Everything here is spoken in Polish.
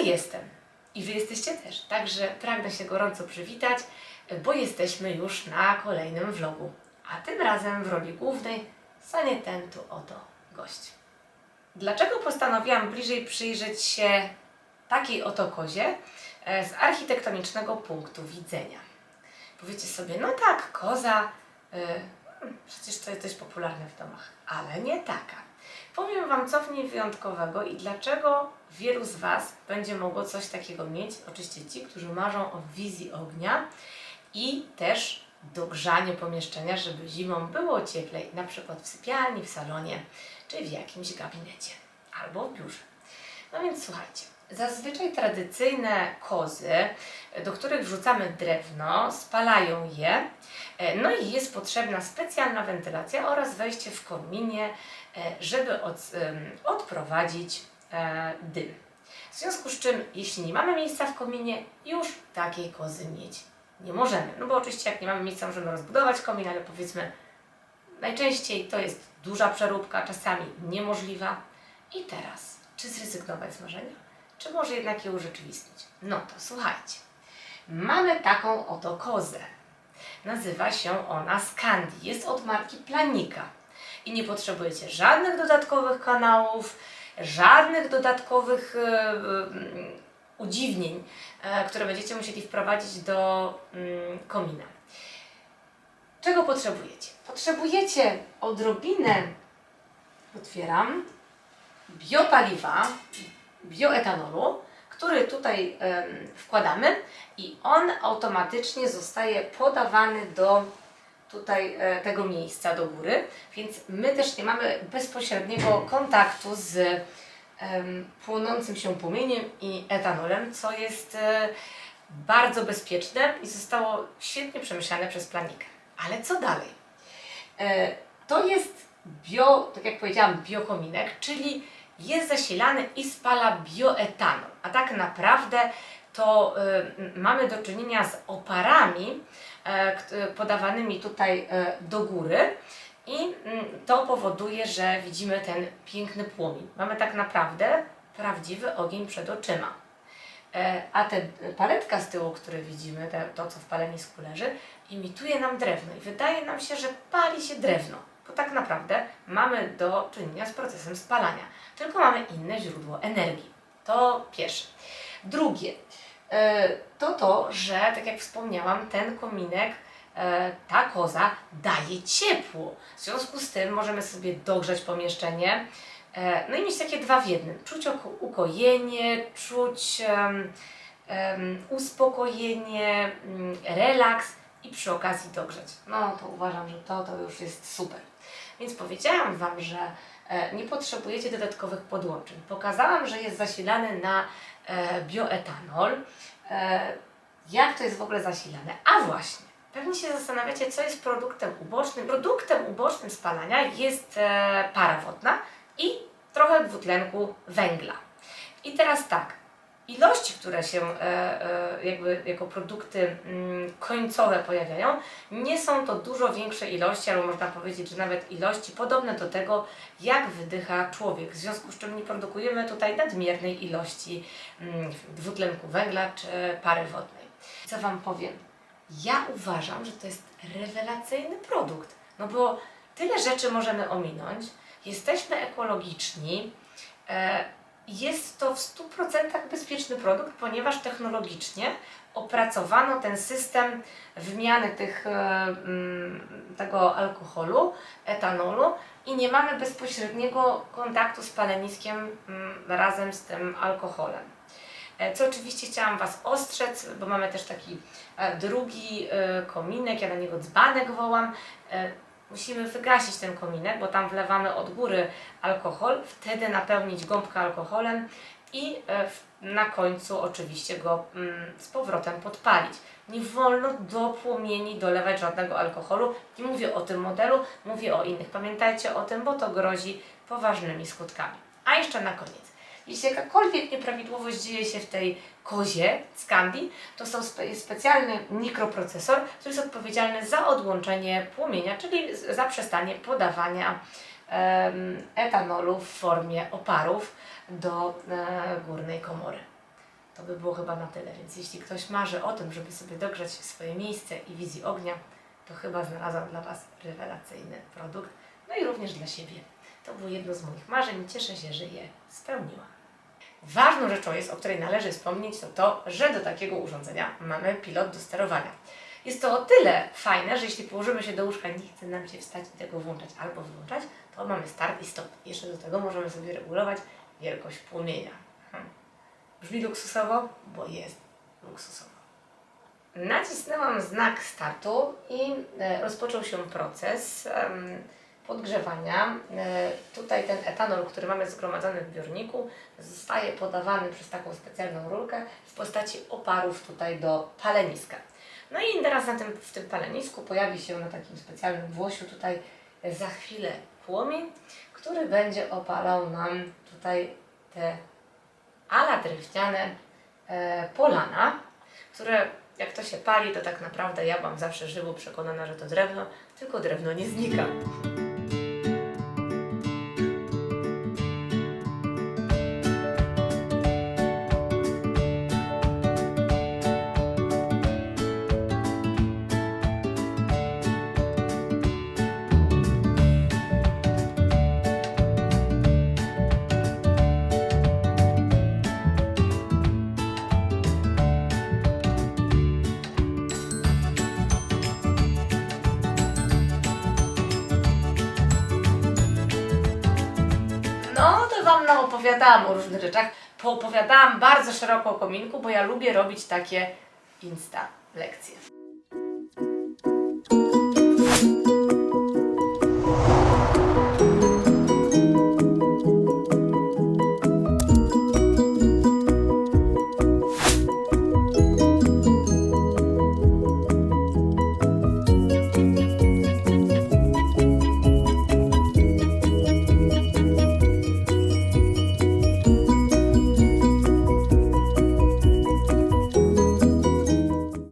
jestem. I Wy jesteście też. Także pragnę się gorąco przywitać, bo jesteśmy już na kolejnym vlogu. A tym razem w roli głównej stanie ten tu oto gość. Dlaczego postanowiłam bliżej przyjrzeć się takiej oto kozie e, z architektonicznego punktu widzenia? Powiecie sobie, no tak, koza, y, hmm, przecież to jest dość popularne w domach, ale nie taka. Powiem Wam, co w niej wyjątkowego i dlaczego wielu z Was będzie mogło coś takiego mieć. Oczywiście ci, którzy marzą o wizji ognia i też dogrzaniu pomieszczenia, żeby zimą było cieplej, na przykład w sypialni, w salonie czy w jakimś gabinecie albo w biurze. No więc słuchajcie, zazwyczaj tradycyjne kozy, do których wrzucamy drewno, spalają je, e, no i jest potrzebna specjalna wentylacja oraz wejście w kominie, e, żeby od, odprowadzić e, dym. W związku z czym, jeśli nie mamy miejsca w kominie, już takiej kozy mieć nie możemy. No bo oczywiście jak nie mamy miejsca, możemy rozbudować komin, ale powiedzmy najczęściej to jest duża przeróbka, czasami niemożliwa. I teraz, czy zrezygnować z marzenia, czy może jednak je urzeczywistnić? No to słuchajcie. Mamy taką oto kozę. Nazywa się ona Scandi. Jest od marki Planika. I nie potrzebujecie żadnych dodatkowych kanałów, żadnych dodatkowych e, e, udziwnień, e, które będziecie musieli wprowadzić do mm, komina. Czego potrzebujecie? Potrzebujecie odrobinę, otwieram, biopaliwa, bioetanolu, który tutaj wkładamy i on automatycznie zostaje podawany do tutaj e, tego miejsca do góry, więc my też nie mamy bezpośredniego kontaktu z płonącym się płomieniem i etanolem, co jest e, bardzo bezpieczne i zostało świetnie przemyślane przez planikę. Ale co dalej? E, to jest bio, tak jak powiedziałam, biokominek, czyli jest zasilany i spala bioetanol. A tak naprawdę to y, mamy do czynienia z oparami e, kt- podawanymi tutaj e, do góry i to powoduje, że widzimy ten piękny płomień. Mamy tak naprawdę prawdziwy ogień przed oczyma. E, A te paletka z tyłu, które widzimy, to co w palenisku leży, imituje nam drewno i wydaje nam się, że pali się drewno, tak naprawdę mamy do czynienia z procesem spalania, tylko mamy inne źródło energii. To pierwsze. Drugie, e, to to, że tak jak wspomniałam, ten kominek, e, ta koza daje ciepło. W związku z tym możemy sobie dogrzać pomieszczenie, e, no i mieć takie dwa w jednym. Czuć ukojenie, czuć em, em, uspokojenie, mm, relaks i przy okazji dogrzeć. No to uważam, że to, to już jest super. Więc powiedziałam Wam, że e, nie potrzebujecie dodatkowych podłączeń. Pokazałam, że jest zasilany na e, bioetanol. E, jak to jest w ogóle zasilane? A właśnie, pewnie się zastanawiacie, co jest produktem ubocznym. Produktem ubocznym spalania jest para wodna i trochę dwutlenku węgla. I teraz tak, ilości, które się e, e, jakby jako produkty mm, końcowe pojawiają, nie są to dużo większe ilości, albo można powiedzieć, że nawet ilości podobne do tego, jak wydycha człowiek. W związku z czym nie produkujemy tutaj nadmiernej ilości mm, dwutlenku węgla czy pary wodnej. Co Wam powiem? Ja uważam, że to jest rewelacyjny produkt, no bo tyle rzeczy możemy ominąć, jesteśmy ekologiczni, e, jest to w 100% bezpieczny produkt, ponieważ technologicznie opracowano ten system wymiany tych, e, mm, tego alkoholu, etanolu i nie mamy bezpośredniego kontaktu z paleniskiem mm, razem z tym alkoholem. E, Co oczywiście chciałam Was ostrzec, bo mamy też taki e, drugi kominek, ja na niego dzbanek wołam. Musimy wygasić ten kominek, bo tam wlewamy od góry alkohol, wtedy napełnić gąbkę alkoholem i e, na końcu oczywiście go mm, z powrotem podpalić. Nie wolno do płomieni dolewać żadnego alkoholu. Nie mówię o tym modelu, mówię o innych. Pamiętajcie o tym, bo to grozi poważnymi skutkami. A jeszcze na koniec. Jeśli jakakolwiek nieprawidłowość dzieje się w tej kozie Scandi, to są spe, specjalny mikroprocesor, który jest odpowiedzialny za odłączenie płomienia, czyli zaprzestanie podawania etanolu w formie oparów do e, górnej komory. to by było chyba na tyle. Więc jeśli ktoś marzy o tym, żeby sobie dogrzać swoje miejsce i wizji ognia, to chyba znalazłam dla Was rewelacyjny produkt. No i również dla siebie. To było jedno z moich marzeń cieszę się, że je spełniłam. Ważną rzeczą jest, o której należy wspomnieć, to to, że do takiego urządzenia mamy pilot do sterowania. Jest to o tyle fajne, że jeśli położymy się do łóżka i nie chce nam się wstać i tego włączać albo wyłączać, to mamy start i stop. Jeszcze do tego możemy sobie regulować wielkość płomienia. Hmm. Brzmi luksusowo, bo jest luksusowo. Nacisnęłam znak startu i e, rozpoczął się proces podgrzewania. E, tutaj ten etanol, który mamy zgromadzony w biorniku, zostaje podawany przez taką specjalną rurkę w postaci oparów tutaj do paleniska. No i teraz na tym, w tym palenisku pojawi się na takim specjalnym włosiu tutaj za chwilę płomień, który będzie opalał nam tutaj te ala drewniane e, polana, które jak to się pali, to tak naprawdę ja byłam zawsze żywo przekonana, że to drewno, tylko drewno nie znika. Opowiadałam o różnych rzeczach. Poopowiadałam bardzo szeroko o kominku, bo ja lubię robić takie insta lekcje.